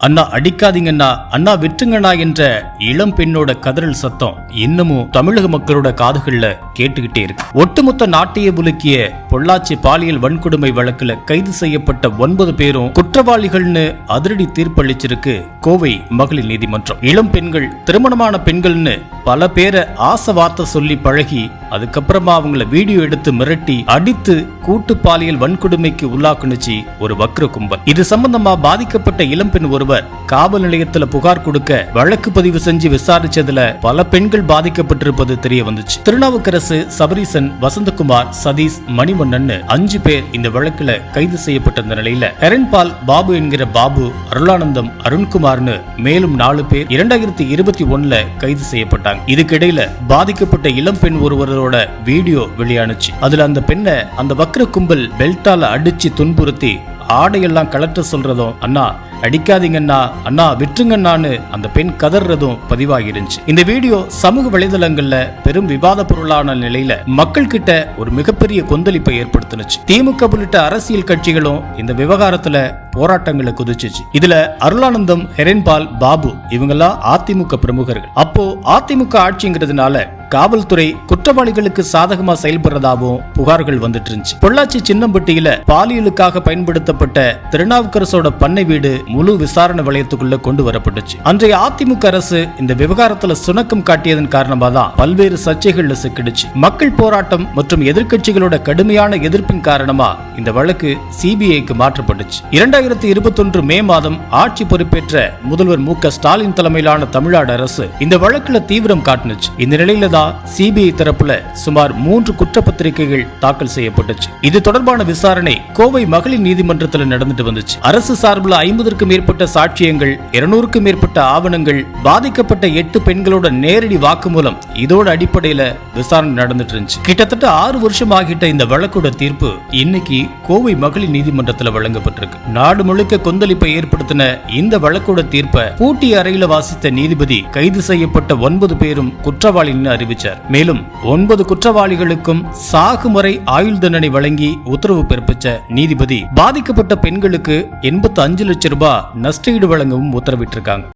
அண்ணா அடிக்காதீங்கண்ணா. அண்ணா விட்டுங்கண்ணா என்ற இளம் பெண்ணோட கதறல் சத்தம் இன்னமும் தமிழக மக்களோட காதுகள்ல கேட்டுக்கிட்டே இருக்கு. ஒட்டுமொத்த நாட்டையே புலுக்கிய பொள்ளாச்சி பாலியல் வன்கொடுமை வழக்குல கைது செய்யப்பட்ட ஒன்பது பேரும் குற்றவாளிகள்னு அதிரடி தீர்ப்பளிச்சிருக்கு கோவை மகளிர் நீதிமன்றம். இளம் பெண்கள் திருமணமான பெண்கள்னு பல பேரை ஆசை வார்த்தை சொல்லி பழகி அதுக்கப்புறமா அவங்கள வீடியோ எடுத்து மிரட்டி அடித்து கூட்டு பாலியல் வன்கொடுமைக்கு உள்ளாக்குனுச்சு ஒரு வக்ர கும்பல். இது சம்பந்தமா பாதிக்கப்பட்ட இளம்பெண் ஒருவர் காவல் நிலையத்துல புகார் கொடுக்க வழக்கு பதிவு செஞ்சு விசாரிச்சதுல பல பெண்கள் பாதிக்கப்பட்டிருப்பது தெரிய வந்துச்சு. திருநாவுக்கரசு சபரீசன் வசந்தகுமார் சதீஷ் மணிவண்ணன் அஞ்சு பேர் இந்த வழக்குல கைது செய்யப்பட்டிருந்த நிலையில ஹெரன்பால் பாபு என்கிற பாபு அருளானந்தம் அருண்குமார்னு மேலும் நாலு பேர் இரண்டாயிரத்தி இருபத்தி ஒண்ணுல கைது செய்யப்பட்டாங்க. இதுக்கிடையில பாதிக்கப்பட்ட இளம் பெண் ஒருவரோட வீடியோ வெளியானுச்சு. அதுல அந்த பெண்ணை அந்த வக்ர கும்பல் பெல்ட்டால அடிச்சு துன்புறுத்தி ஆடையெல்லாம் கலட்ட சொல்றதும் அண்ணா அடிக்காதீங்கண்ணா அண்ணா விட்டுருங்கண்ணான்னு அந்த பெண் கதறதும் பதிவாகிருந்துச்சு. இந்த வீடியோ சமூக வலைதளங்கள்ல பெரும் விவாத பொருளான நிலையில மக்கள் கிட்ட ஒரு மிகப்பெரிய கொந்தளிப்பை ஏற்படுத்துனுச்சு. திமுக உள்ளிட்ட அரசியல் கட்சிகளும் இந்த விவகாரத்துல போராட்டங்களை குதிச்சுச்சு. இதுல அருளானந்தம் ஹெரன்பால் பாபு இவங்கெல்லாம் அதிமுக பிரமுகர்கள். அப்போ அதிமுக ஆட்சிங்கிறதுனால காவல்துறை குற்றவாளிகளுக்கு சாதகமா செயல்படுறதாகவும் புகார்கள் வந்துட்டு இருந்துச்சு பொள்ளாச்சி சின்னம்பட்டியில பாலியலுக்காக பயன்படுத்தப்பட்ட திருநாவுக்கரசோட பண்ணை வீடு முழு விசாரணை வளையத்துக்குள்ள கொண்டு வரப்பட்டுச்சு. அன்றைய அதிமுக அரசு இந்த விவகாரத்துல சுணக்கம் காட்டியதன் காரணமா தான் பல்வேறு சர்ச்சைகள்ல சிக்கிடுச்சு. மக்கள் போராட்டம் மற்றும் எதிர்கட்சிகளோட கடுமையான எதிர்ப்பின் காரணமா இந்த வழக்கு சிபிஐக்கு மாற்றப்பட்டுச்சு. இரண்டாயிரத்தி இருபத்தொன்று மே மாதம் ஆட்சி பொறுப்பேற்ற முதல்வர் மு க ஸ்டாலின் தலைமையிலான தமிழ்நாடு அரசு இந்த வழக்குல தீவிரம் காட்டுனுச்சு. இந்த நிலையில தான் சிபிஐ தரப்புல சுமார் மூன்று குற்றப்பத்திரிகைகள் தாக்கல் செய்யப்பட்டுச்சு. இது தொடர்பான விசாரணை கோவை மகளிர் நீதிமன்றத்தில் நடந்துட்டு வந்துச்சு. அரசு சார்பில் ஐம்பதற்கும் மேற்பட்ட சாட்சியங்கள் இருநூறுக்கும் மேற்பட்ட ஆவணங்கள் பாதிக்கப்பட்ட எட்டு பெண்களோட நேரடி வாக்குமூலம் இதோட அடிப்படையில விசாரணை நடந்துட்டு இருந்துச்சு. கிட்டத்தட்ட ஆறு வருஷம் ஆகிட்ட இந்த வழக்கோட தீர்ப்பு இன்னைக்கு கோவை மகளிர் நீதிமன்றத்தில் வழங்கப்பட்டிருக்கு. நாடு முழுக்க கொந்தளிப்பை ஏற்படுத்தின இந்த வழக்கோட தீர்ப்பை பூட்டி அறையில வாசித்த நீதிபதி கைது செய்யப்பட்ட ஒன்பது பேரும் குற்றவாளின்னு அறிவிச்சார். மேலும் ஒன்பது குற்றவாளிகளுக்கும் சாகுமுறை ஆயுள் தண்டனை வழங்கி உத்தரவு பிறப்பிச்ச நீதிபதி பாதிக்கப்பட்ட பெண்களுக்கு எண்பத்தி அஞ்சு லட்சம் ரூபாய் நஷ்டஈடு வழங்கவும் உத்தரவிட்டிருக்காங்க.